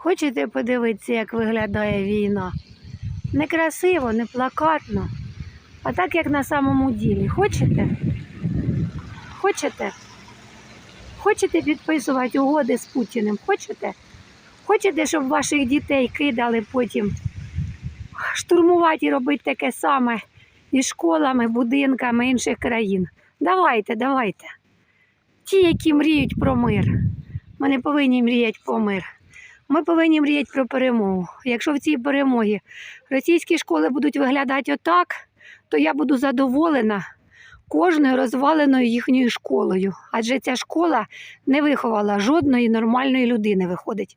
Хочете подивитися, як виглядає війна? Не красиво, не плакатно, а так, як на самому ділі. Хочете? Хочете? Хочете підписувати угоди з Путіним? Хочете? Хочете, щоб ваших дітей кидали потім штурмувати і робити таке саме із школами, будинками інших країн? Давайте, давайте. Ті, які мріють про мир. Ми не повинні мріяти про мир. Ми повинні мріяти про перемогу. Якщо в цій перемогі російські школи будуть виглядати отак, то я буду задоволена кожною розваленою їхньою школою. Адже ця школа не виховала жодної нормальної людини, виходить.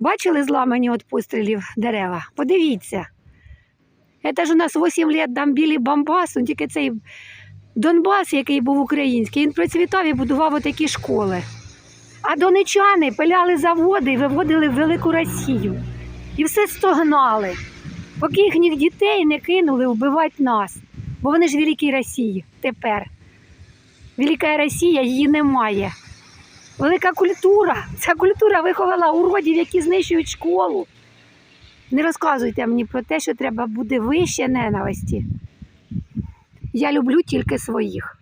Бачили зламані від пострілів дерева? Подивіться. Це ж у нас 8 років там білий бамбас, он тільки цей Донбас, який був український, він процвітав і будував отакі школи. А донечани пиляли заводи і виводили в велику Росію. І все стогнали, поки їхніх дітей не кинули вбивати нас. Бо вони ж в Великій Росії тепер. Велика Росія її немає. Велика культура. Ця культура виховала уродів, які знищують школу. Не розказуйте мені про те, що треба буде вище ненависті. Я люблю тільки своїх.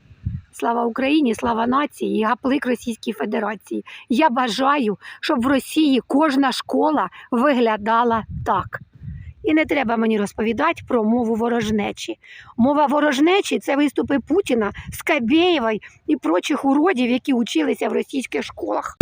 Слава Україні, слава нації гаплик Російській Федерації. Я бажаю, щоб в Росії кожна школа виглядала так. І не треба мені розповідати про мову ворожнечі. Мова ворожнечі це виступи Путіна, Скабєєва і прочих уродів, які училися в російських школах.